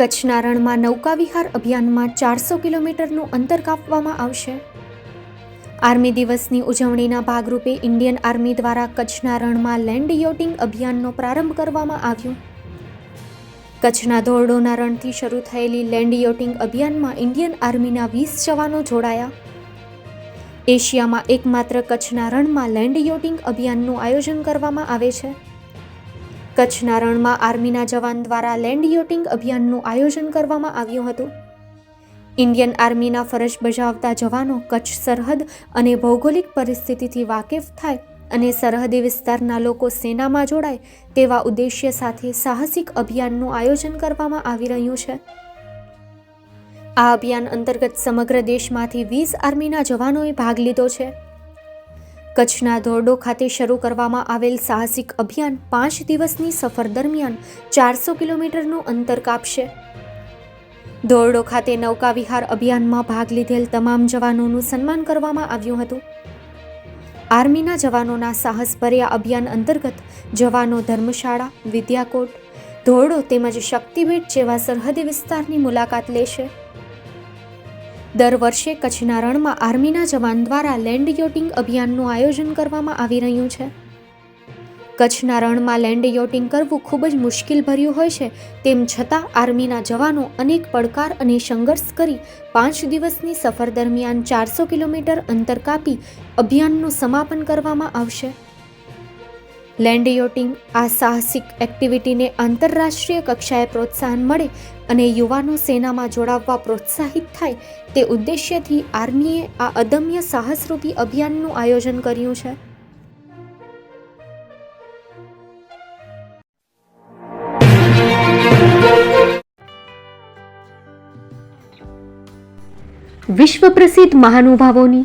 કચ્છના રણમાં નૌકા વિહાર અભિયાનમાં ચારસો કિલોમીટરનું અંતર કાપવામાં આવશે. આર્મી દિવસની ઉજવણીના ભાગરૂપે ઇન્ડિયન આર્મી દ્વારા કચ્છના રણમાં લેન્ડ યોટિંગ અભિયાનનો પ્રારંભ કરવામાં આવ્યો. કચ્છના ધોરડોના રણથી શરૂ થયેલી લેન્ડ યોટિંગ અભિયાનમાં ઇન્ડિયન આર્મીના વીસ જવાનો જોડાયા. એશિયામાં એકમાત્ર કચ્છના રણમાં લેન્ડ યોટિંગ અભિયાનનું આયોજન કરવામાં આવે છે. કચ્છના રણમાં આર્મીના જવાન દ્વારા લેન્ડ યોટિંગ અભિયાનનું આયોજન કરવામાં આવ્યું હતું. ઇન્ડિયન આર્મીના ફરજ બજાવતા જવાનો કચ્છ સરહદ અને ભૌગોલિક પરિસ્થિતિથી વાકેફ થાય અને સરહદી વિસ્તારના લોકો સેનામાં જોડાય તેવા ઉદ્દેશ્ય સાથે સાહસિક અભિયાનનું આયોજન કરવામાં આવી રહ્યું છે. આ અભિયાન અંતર્ગત સમગ્ર દેશમાંથી વીસ આર્મીના જવાનોએ ભાગ લીધો છે. કચ્છના ધોરડો ખાતે શરૂ કરવામાં આવેલ સાહસિક અભિયાન પાંચ દિવસની સફર દરમિયાન ચારસો કિલોમીટરનું અંતર કાપશે. ધોરડો ખાતે નૌકા વિહાર અભિયાનમાં ભાગ લીધેલ તમામ જવાનોનું સન્માન કરવામાં આવ્યું હતું. આર્મીના જવાનોના સાહસભર્યા અભિયાન અંતર્ગત જવાનો ધર્મશાળા, વિદ્યાકોટ, ધોરડો તેમજ શક્તિબેટ જેવા સરહદી વિસ્તારની મુલાકાત લેશે. દર વર્ષે કચ્છના રણમાં આર્મીના જવાન દ્વારા લેન્ડ યોટિંગ અભિયાનનું આયોજન કરવામાં આવી રહ્યું છે. કચ્છના રણમાં લેન્ડ યોટિંગ કરવું ખૂબ જ મુશ્કેલ ભર્યું હોય છે, તેમ છતાં આર્મીના જવાનો અનેક પડકાર અને સંઘર્ષ કરી પાંચ દિવસની સફર દરમિયાન ચારસો કિલોમીટર અંતર કાપી અભિયાનનું સમાપન કરવામાં આવશે. લેન્ડ યોટિંગ આ સાહસિક એક્ટિવિટીને આંતરરાષ્ટ્રીય કક્ષાએ પ્રોત્સાહન મળે અને યુવાનો સેનામાં જોડાવવા પ્રોત્સાહિત થાય તે ઉદ્દેશ્યથી આર્મીએ આ અદમ્ય સાહસરૂપી અભિયાનનું આયોજન કર્યું છે. વિશ્વ પ્રસિદ્ધ મહાનુભાવોની